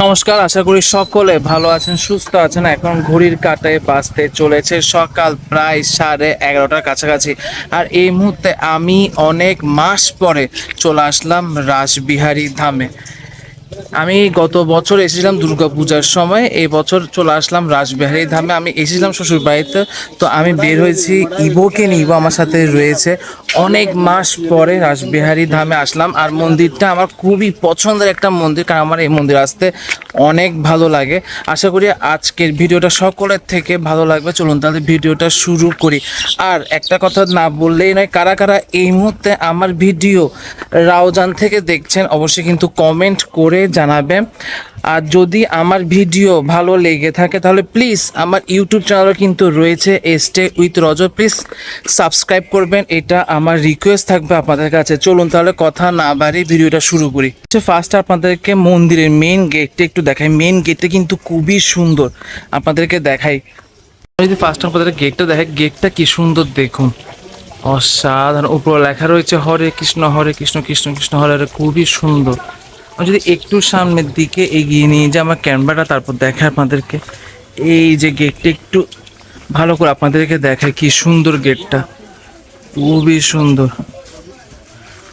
নমস্কার, আশা করি সকলে ভালো আছেন, সুস্থ আছেন। এখন ঘড়ির কাটায় বাঁচতে চলেছে সকাল প্রায় সাড়ে এগারোটার কাছাকাছি। আর এই মুহূর্তে আমি অনেক মাস পরে চলে আসলাম রাসবিহারী ধামে। আমি গত বছর এসেছিলাম দুর্গা পূজার সময়, এই বছর চলে আসলাম রাসবিহারী ধামে। আমি এসেছিলাম শ্বশুর বাড়িতে তো আমি বের হয়েছি, ইবোকে নিয়ে ইবো আমার সাথে রয়েছে। অনেক মাস পরে রাসবিহারী ধামে আসলাম আর মন্দিরটা আমার খুবই পছন্দের একটা মন্দির, কারণ আমার এই মন্দির আসতে অনেক ভালো লাগে। আশা করি আজকের ভিডিওটা সকলের থেকে ভালো লাগবে। চলুন তাহলে ভিডিওটা শুরু করি। আর একটা কথা না বললেই নয়, কারা কারা এই মুহূর্তে আমার ভিডিও রাওজান থেকে দেখছেন, অবশ্যই কিন্তু কমেন্ট করে জানাবেন। আর যদি আমার ভিডিও ভালো লেগে থাকে, তাহলে প্লিজ আমার ইউটিউব চ্যানেলও কিন্তু রয়েছে এস্টে উইথ রজ প্লিজ সাবস্ক্রাইব করবেন, এটা আমার রিকোয়েস্ট থাকবে আপনাদের কাছে। চলুন তাহলে কথা না বাড়িয়ে ভিডিওটা শুরু করি। ফার্স্ট আপনাদেরকে মন্দিরের মেন গেটটা একটু দেখাই। মেন গেটটা কিন্তু খুবই সুন্দর। আপনাদেরকে দেখাই। যদি ফার্স্ট আপনাদের গেটটা দেখাই গেটটা কি সুন্দর দেখুন। অসাধারণ। উপরে লেখা রয়েছে, হরে কৃষ্ণ হরে কৃষ্ণ কৃষ্ণ কৃষ্ণ, হরে হরে। খুবই সুন্দর। আমি যদি একটু সামনের দিকে এগিয়ে নিয়ে যে আমার ক্যামেরাটা, তারপর দেখায় আপনাদেরকে। এই যে গেটটা একটু ভালো করে আপনাদেরকে দেখায় কি সুন্দর গেটটা খুবই সুন্দর।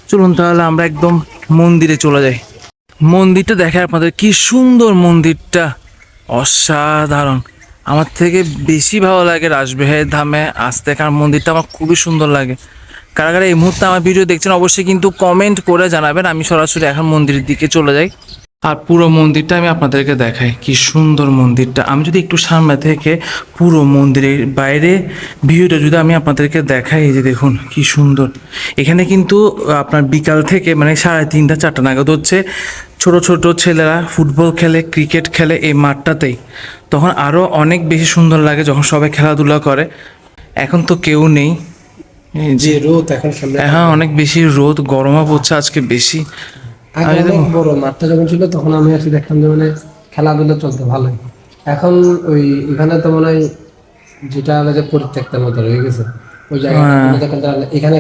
চলুন তাহলে আমরা একদম মন্দিরে চলে যাই। মন্দিরটা দেখায় আপনাদের কি সুন্দর মন্দিরটা। অসাধারণ। আমার থেকে বেশি ভালো লাগে রাসবিহারী ধামে আসতে, কারণ মন্দিরটা আমার খুবই সুন্দর লাগে। কারা কারা এই মুহূর্তে আমার ভিডিও দেখছেন, অবশ্যই কিন্তু কমেন্ট করে জানাবেন। আমি সরাসরি এখন মন্দিরের দিকে চলে যাই। আর পুরো মন্দিরটা আমি আপনাদেরকে দেখাই। কি সুন্দর মন্দিরটা। আমি যদি একটু সামনে থেকে পুরো মন্দিরের বাইরে ভিউটা যদি আমি আপনাদেরকে দেখাই, এই যে দেখুন, কি সুন্দর। এখানে কিন্তু আপনার বিকাল থেকে মানে সাড়ে তিনটা, চারটা নাগাদ হচ্ছে ছোট ছোট ছেলেরা ফুটবল খেলে, ক্রিকেট খেলে এই মাঠটাতেই। তখন আরও অনেক বেশি সুন্দর লাগে যখন সবাই খেলাধুলা করে। এখন তো কেউ নেই। যে যে রোদ এখন সামনে হ্যাঁ অনেক বেশি রোদ গরমও পড়ছে আজকে বেশি। আগে অনেক বড় মাঠটা যখন ছিল তখন আমি আসলে দেখতাম যে মানে খেলাধুলা চলতে ভালোই। এখন ওই এখানে তো মনে হয় যেটা আমাদের যে পরিত্যক্তের মতো রয়ে গেছে।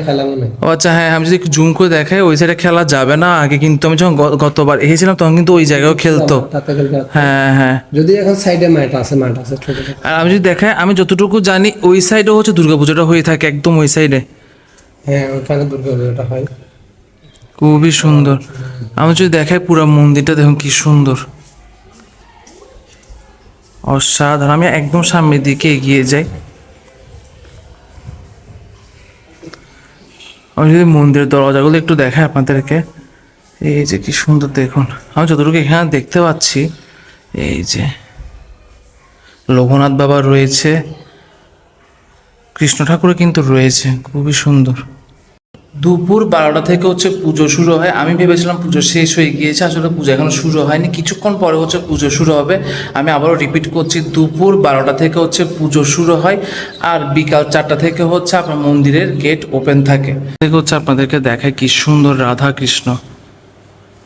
খেলা ও আচ্ছা হ্যাঁ আমি যদি জুম করে দেখাই ওই সাইডে খেলা যাবে না? আগে কিন্তু আমি যখন গতবার এসেছিলাম তখন কিন্তু ওই জায়গাও খেলতো। হ্যাঁ হ্যাঁ। যদি এখন সাইডে মাঠ আছে মাঠ আর আমি যদি দেখাই আমি যতটুকু জানি ওই সাইডে হচ্ছে দুর্গাপূজাটা হয়ে থাকে একদম ওই সাইডে হ্যাঁ হয়। খুবই সুন্দর। আমি যদি দেখাই পুরো মন্দিরটা দেখুন কি সুন্দর। অসাধারণ আমি একদম সামনের দিকে এগিয়ে যাই। আমি যদি মন্দিরের দরজাগুলো একটু দেখাই আপনাদেরকে। এই যে কি সুন্দর দেখুন। আমি যতটুকু এখানে দেখতে পাচ্ছি, এই যে লোকনাথ বাবা রয়েছে, কৃষ্ণ ঠাকুরও কিন্তু রয়েছে, খুবই সুন্দর। দুপুর বারোটা থেকে হচ্ছে পুজো শুরু হয়। আমি ভেবেছিলাম পুজো শেষ হয়ে গিয়েছে, আসলে পুজো এখনও শুরু হয়নি। কিছুক্ষণ পরে হচ্ছে পুজো শুরু হবে। আমি আবারও রিপিট করছি, দুপুর বারোটা থেকে হচ্ছে পুজো শুরু হয় আর বিকাল চারটা থেকে হচ্ছে আপনার মন্দিরের গেট ওপেন থাকে। থেকে হচ্ছে আপনাদেরকে দেখায় কি সুন্দর রাধা কৃষ্ণ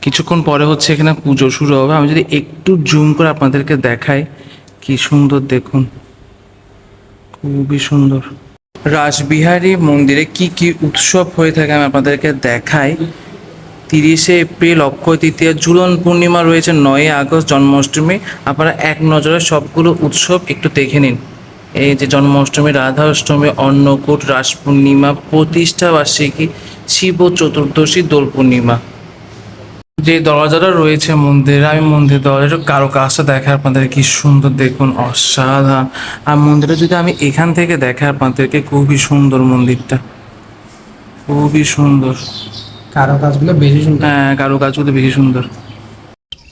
কিছুক্ষণ পরে হচ্ছে এখানে পুজো শুরু হবে। আমি যদি একটু জুম করে আপনাদেরকে দেখাই, কি সুন্দর দেখুন। খুবই সুন্দর। রাসবিহারী মন্দিরে কি কি উৎসব হয়ে থাকে আমি আপনাদেরকে দেখাই। তিরিশে এপ্রিল অক্ষয় তৃতীয়া, ঝুলন পূর্ণিমা রয়েছে নয়ই আগস্ট জন্মাষ্টমী। আপনারা এক নজরে সবগুলো উৎসব একটু দেখে নিন। এই যে জন্মাষ্টমী রাধা অষ্টমী অন্নকূট, রাস পূর্ণিমা প্রতিষ্ঠা বার্ষিকী শিব চতুর্দশী, দোল পূর্ণিমা। যে দরজাটা রয়েছে মন্দিরে আমি মন্দির দরজাটা কারও কাজটা দেখে আপনাদের কি সুন্দর দেখুন অসাধারণ। আর মন্দিরটা যদি আমি এখান থেকে দেখে আপনাদেরকে খুবই সুন্দর মন্দিরটা। খুবই সুন্দর। কারও কাজগুলো বেশি সুন্দর। হ্যাঁ কারও কাজগুলো বেশি সুন্দর।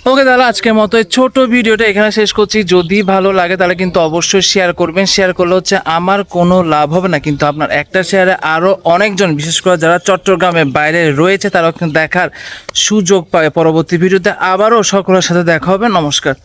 ওকে দাদা আজকের মতো এই ছোট ভিডিওটা এখানে শেষ করছি। যদি ভালো লাগে তাহলে কিন্তু অবশ্যই শেয়ার করবেন। শেয়ার করলে হচ্ছে আমার কোনো লাভ হবে না। কিন্তু আপনার একটা শেয়ারে আরও অনেকজন, বিশেষ করে যারা চট্টগ্রামের বাইরে রয়েছে তারা কিন্তু দেখার সুযোগ পায় পরবর্তী ভিডিওতে আবারও সকলের সাথে দেখা হবে। নমস্কার।